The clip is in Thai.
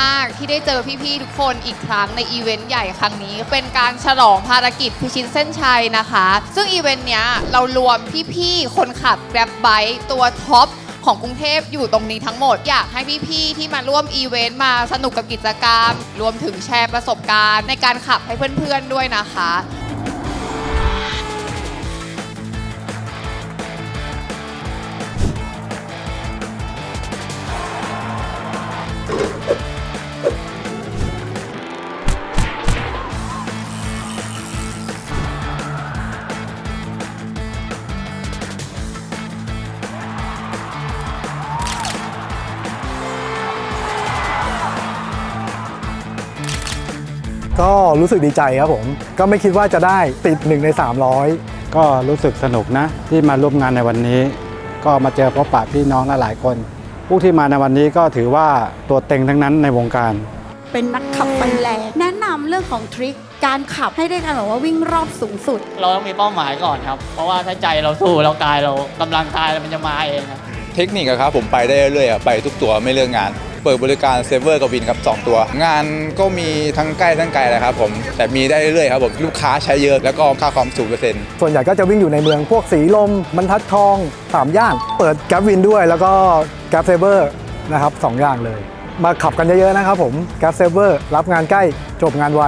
มาก ๆ ที่ได้เจอพี่ ๆ ทุกคนอีกครั้งในอีเวนต์ใหญ่ครั้งนี้ เป็นการฉลองภารกิจพิชิตเส้นชัยนะคะ ซึ่งอีเวนต์เนี้ยเรารวมพี่ ๆ คนขับ Grab Bike ตัวท็อปของกรุงเทพอยู่ตรงนี้ทั้งหมด อยากให้พี่ ๆ ที่มาร่วมอีเวนต์มาสนุกกับกิจกรรม รวมถึงแชร์ประสบการณ์ในการขับให้เพื่อน ๆ ด้วยนะคะ ก็รู้สึกดีใจครับผม ก็ไม่คิดว่าจะได้ติด 1 ใน 300 ก็รู้สึกสนุกนะ ที่มาร่วมงานในวันนี้ ก็มาเจอพบปะพี่น้องหลายๆคน ผู้ที่มาในวันนี้ก็ถือว่าตัวเต็งทั้งนั้นในวงการ เป็นนักขับไฟแรงแนะนำเรื่องของทริคการขับให้ได้กันแบบว่าวิ่งรอบสูงสุด เราต้องมีเป้าหมายก่อนครับ เพราะว่าถ้าใจเราสู้แล้วกายเรากำลังกายมันจะมาเองครับเทคนิคอะครับผมไปได้เรื่อยๆอะไปทุกตัวไม่เลือกงาน เปิดบริการเซเวอร์กับวินครับสองตัว งานก็มีทั้งใกล้ทั้งไกลเลยครับผมแต่มีได้เรื่อยๆครับผมลูกค้าใช้เยอะแล้วก็ค่าความสูงเปอร์เซ็นต์ส่วนใหญ่ก็จะวิ่งอยู่ในเมืองพวกสีลมบรรทัดทองสามย่านเปิดแก b วินด้วย แล้วก็แก b เซเวอร์นะครับสองอย่างเลย มาขับกันเยอะๆนะครับผมแก b เซเวอร์รับงานใกล้จบงานไว